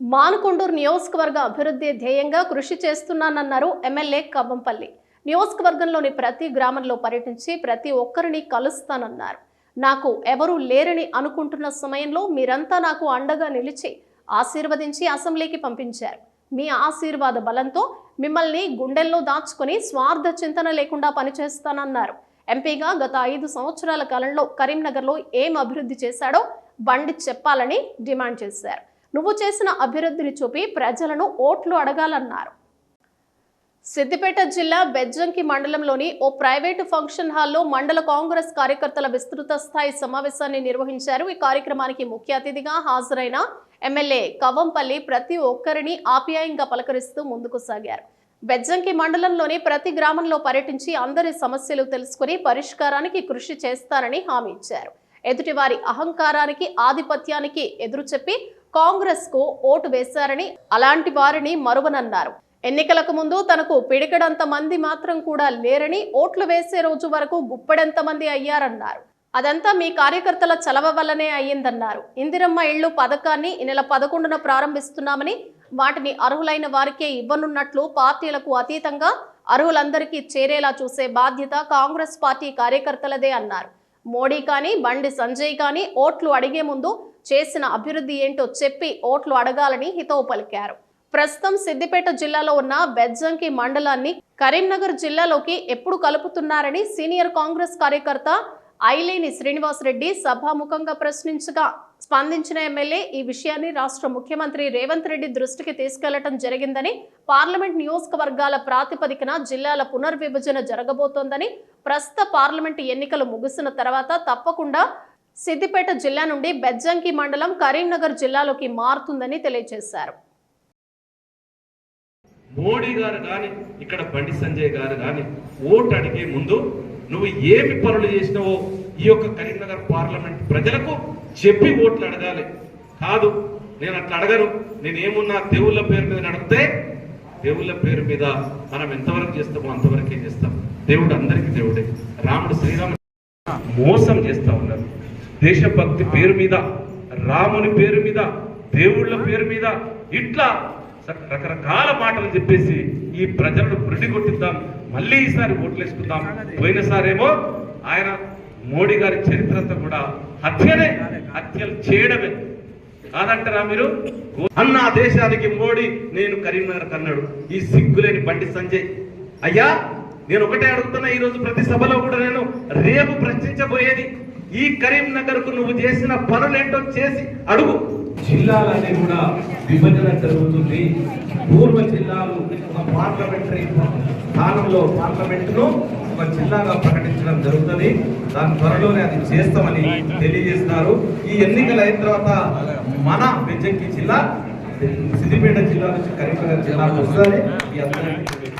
మానుకొండూరు నియోజకవర్గ అభివృద్ధి ధ్యేయంగా కృషి చేస్తున్నానన్నారు ఎమ్మెల్యే కవ్వంపల్లి. నియోజకవర్గంలోని ప్రతి గ్రామంలో పర్యటించి ప్రతి ఒక్కరిని కలుస్తానన్నారు. నాకు ఎవరూ లేరని అనుకుంటున్న సమయంలో మీరంతా నాకు అండగా నిలిచి ఆశీర్వదించి అసెంబ్లీకి పంపించారు. మీ ఆశీర్వాద బలంతో మిమ్మల్ని గుండెల్లో దాచుకొని స్వార్థ చింతన లేకుండా పనిచేస్తానన్నారు. ఎంపీగా గత ఐదు సంవత్సరాల కాలంలో కరీంనగర్లో ఏం అభివృద్ధి చేశాడో బండి చెప్పాలని డిమాండ్ చేశారు. నువ్వు చేసిన అభివృద్ధిని చూపి ప్రజలను ఓట్లు అడగాలన్నారు. సిద్దిపేట జిల్లా బెజ్జంకి మండలంలోని ఓ ప్రైవేటు ఫంక్షన్ హాల్లో మండల కాంగ్రెస్ కార్యకర్తల విస్తృత స్థాయి సమావేశాన్ని నిర్వహించారు. ఈ కార్యక్రమానికి ముఖ్య అతిథిగా హాజరైన ఎమ్మెల్యే కవంపల్లి ప్రతి ఒక్కరిని ఆప్యాయంగా పలకరిస్తూ ముందుకు సాగారు. బెజ్జంకి మండలంలోని ప్రతి గ్రామంలో పర్యటించి అందరి సమస్యలు తెలుసుకుని పరిష్కారానికి కృషి చేస్తారని హామీ ఇచ్చారు. ఎదుటివారి అహంకారానికి ఆధిపత్యానికి ఎదురు చెప్పి కాంగ్రెస్కు ఓటు వేశారని అలాంటి వారిని మరువనన్నారు. ఎన్నికలకు ముందు తనకు పిడికడంత మంది మాత్రం కూడా లేరని ఓట్లు వేసే రోజు వరకు గుప్పెడంత మంది అయ్యారన్నారు. అదంతా మీ కార్యకర్తల చలవ వల్లనే అయ్యిందన్నారు. ఇందిరమ్మ ఇళ్ళు పథకాన్ని ఈ నెల పదకొండున ప్రారంభిస్తున్నామని వాటిని అర్హులైన వారికే ఇవ్వనున్నట్లు పార్టీలకు అతీతంగా అర్హులందరికీ చేరేలా చూసే బాధ్యత కాంగ్రెస్ పార్టీ కార్యకర్తలదే అన్నారు. మోడీ కానీ బండి సంజయ్ కానీ ఓట్లు అడిగే ముందు చేసిన అభివృద్ధి ఏంటో చెప్పి ఓట్లు అడగాలని హితవు పలికారు. ప్రస్తుతం సిద్దిపేట జిల్లాలో ఉన్న బెజ్జంకి మండలాన్ని కరీంనగర్ జిల్లాలోకి ఎప్పుడు కలుపుతున్నారని సీనియర్ కాంగ్రెస్ కార్యకర్త ఐలేని శ్రీనివాసరెడ్డి సభాముఖంగా ప్రశ్నించగా స్పందించిన ఎమ్మెల్యే ఈ విషయాన్ని రాష్ట్ర ముఖ్యమంత్రి రేవంత్ రెడ్డి దృష్టికి తీసుకెళ్ళటం జరిగిందని పార్లమెంట్ నియోజకవర్గాల ప్రాతిపదికన జిల్లాల పునర్విభజన జరగబోతోందని ప్రస్తుత పార్లమెంట్ ఎన్నికలు ముగిసిన తర్వాత తప్పకుండా సిద్దిపేట జిల్లా నుండి బెజ్జంకి మండలం కరీంనగర్ జిల్లాలోకి మారుతుందని తెలియజేశారు. మోడీ గారు కానీ ఇక్కడ బండి సంజయ్ గారు కానీ ఓటు అడిగే ముందు నువ్వు ఏమి పనులు చేసినావో ఈ యొక్క కరీంనగర్ పార్లమెంట్ ప్రజలకు చెప్పి ఓట్లు అడగాలి. కాదు నేను అట్లా అడగను. నేనేమున్నా దేవుళ్ళ పేరు మీద నడిపితే దేవుళ్ళ పేరు మీద మనం ఎంతవరకు చేస్తామో అంతవరకే చేస్తాం. దేవుడు అందరికీ దేవుడే. రాముడు శ్రీరామ మోసం చేస్తా ఉన్నారు. దేశభక్తి పేరు మీద రాముని పేరు మీద దేవుళ్ళ పేరు మీద ఇట్లా రకరకాల మాటలు చెప్పేసి ఈ ప్రజలను పురిటి కొట్టిద్దాం మళ్ళీ ఈసారి ఓట్లేసుకుందాం. పోయినసారేమో ఆయన మోడీ గారి చరిత్ర అంతా కూడా హత్యనే హత్యలు చేయడమే. కాదంటారా మీరు? అన్న దేశానికి మోడీ నేను కరీంనగర్ కన్నాడు. ఈ సిగ్గులేని బండి సంజయ్. అయ్యా నేను ఒకటే అడుగుతున్నా ఈ రోజు ప్రతి సభలో కూడా నేను రేపు ప్రశ్నించబోయేది. ఈ కరీంనగర్కు నువ్వు చేసిన పనులేంటో చేసి అడుగు. జిల్లాలన్నీ కూడా విభజన జరుగుతుంది. పూర్వ జిల్లాలు ఒక పార్లమెంటరీ స్థానంలో పార్లమెంటును ఒక జిల్లాగా ప్రకటించడం జరుగుతుంది. దాని త్వరలోనే అది చేస్తామని తెలియజేస్తున్నారు. ఈ ఎన్నికలు అయిన తర్వాత మన బెజ్జంకి జిల్లా సిద్దిపేట జిల్లా నుంచి కరీంనగర్ జిల్లాకు వస్తుంది. ఈ అందరికీ